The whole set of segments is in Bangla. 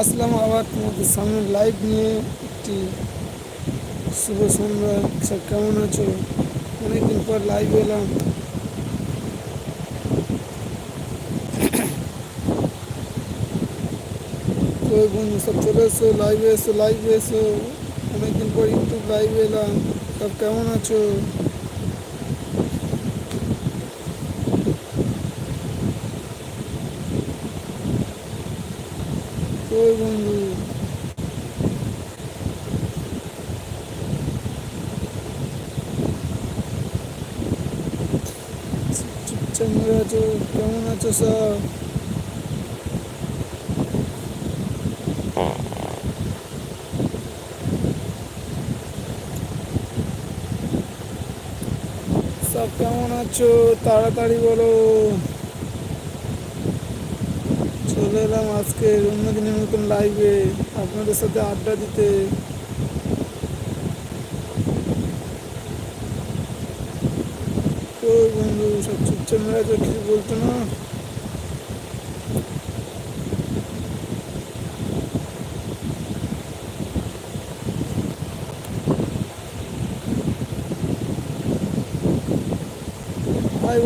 আসলাম আবার তোমাদের সামনে লাইভ নিয়ে একটি শুভ সন্ধ্যা। সব কেমন আছো? অনেকদিন পর লাইভ এলাম। কই বন্ধু সব চলে এসো লাইভে এসো লাইভে এসো। অনেকদিন পর ইউটিউব লাইভে এলাম। সব কেমন আছো? বন্ধু আছো কেমন আছো সব কেমন আছো? তাড়াতাড়ি বলো। চলে এলাম আজকে অন্য দিনের মতন লাইভে আপনাদের সাথে আড্ডা দিতে। বন্ধু, সব চুপচাপ কিছু বলতো না?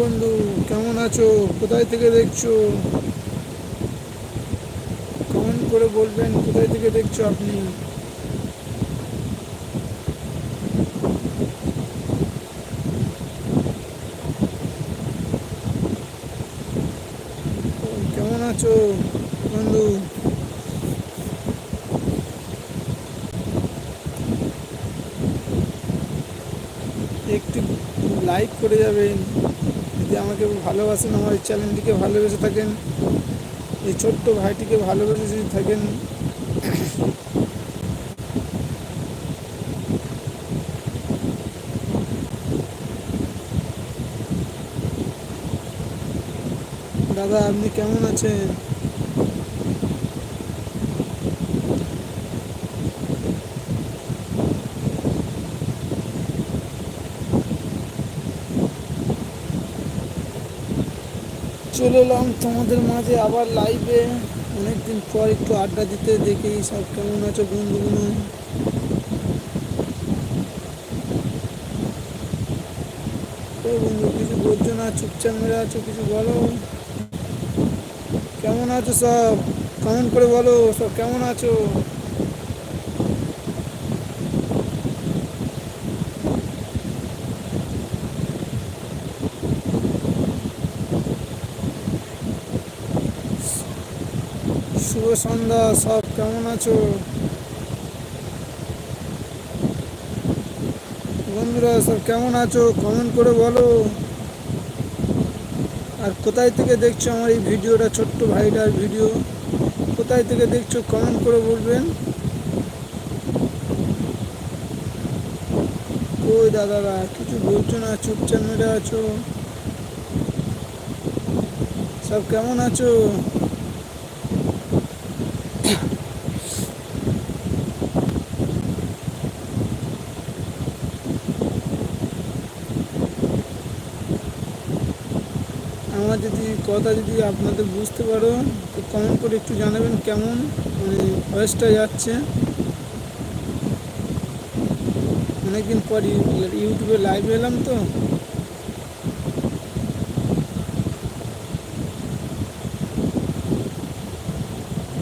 বন্ধু, কেমন আছো? কোথায় থেকে দেখছ? করে বলবেন, কোথায় থেকে দেখছ আপনি? কেমন আছো বন্ধু? একটু লাইক করে যাবেন, যদি আমাকে ভালোবাসেন, আমার চ্যানেলটিকে ভালোবেসে থাকেন। এই ছোট্ট ভাইটিকে ভালোবেসে যদি থাকেন। দাদা আপনি কেমন আছেন? চলে এলাম তোমাদের মাঝে আবার লাইভে অনেকদিন পর একটু আড্ডা দিতে দেখি, সব কেমন আছো বন্ধুগুলো? বন্ধু, কিছু বলছো না? চুপচাপ মেরে আছো, কিছু বলো? কেমন আছো সব? কমেন্ট করে বলো, সব কেমন আছো? শুভ সন্ধ্যা, সব কেমন আছো? বন্ধুরা, সব কেমন আছো? কমেন্ট করে বলো। আর কোথায় থেকে দেখছ আমার এই ভিডিওটা, ছোট্ট ভাইটার ভিডিও? কোথায় থেকে দেখছ কমেন্ট করে বলবেন। কই দাদারা, কিছু বলছো না, চুপচাপ মেরে আছো? সব কেমন আছো? যদি কথা যদি আপনাদের বুঝতে পারো, তো কমেন্ট করে একটু জানাবেন কেমন মানে ভয়েসটা যাচ্ছে। অনেকদিন পর ইউ- ইউটিউবে লাইভ এলাম তো।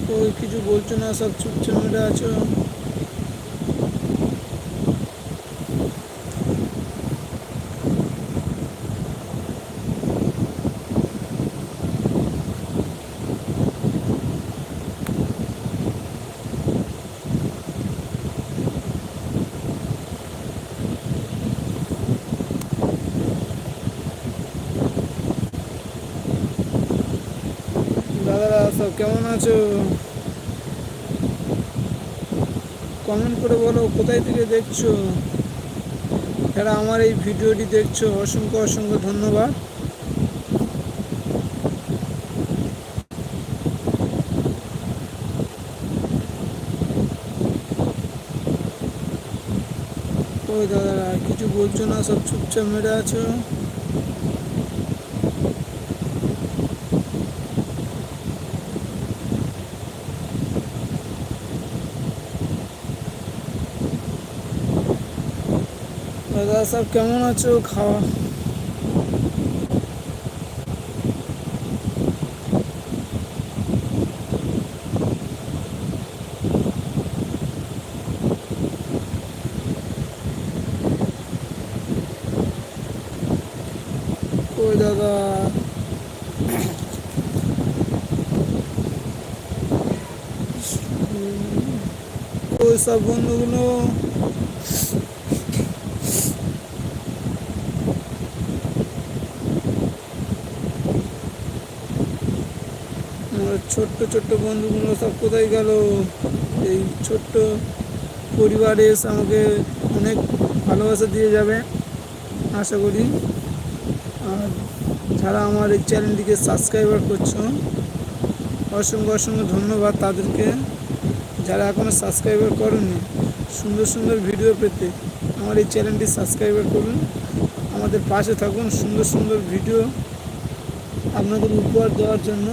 তো কিছু বলছো না, সব চুপচাপ আছো? সব কেমন আছো? কমেন্ট করে বলো, কোথায় থেকে দেখছ? যারা আমার এই ভিডিওটি দেখছ, অসংখ্য অসংখ্য ধন্যবাদ। ওই দাদারা কিছু বলছো না, সব চুপচাপ মেরে আছো? দাদা সব কেমন আছো খাওয়া ওই দাদা ওই সব বন্ধুগুলো ছোট্ট ছোট্ট বন্ধুগুলো সব কোথায় গেল? এই ছোট্ট পরিবারে এসে আমাকে অনেক ভালোবাসা দিয়ে যাবে, আশা করি। আর যারা আমার এই চ্যানেলটিকে সাবস্ক্রাইবার করছ, অসংখ্য অসংখ্য ধন্যবাদ তাদেরকে। যারা এখনও সাবস্ক্রাইবার করনি, সুন্দর সুন্দর ভিডিও পেতে আমার এই চ্যানেলটি সাবস্ক্রাইবার করুন। আমাদের পাশে থাকুন, সুন্দর সুন্দর ভিডিও আপনাদের উপহার দেওয়ার জন্য।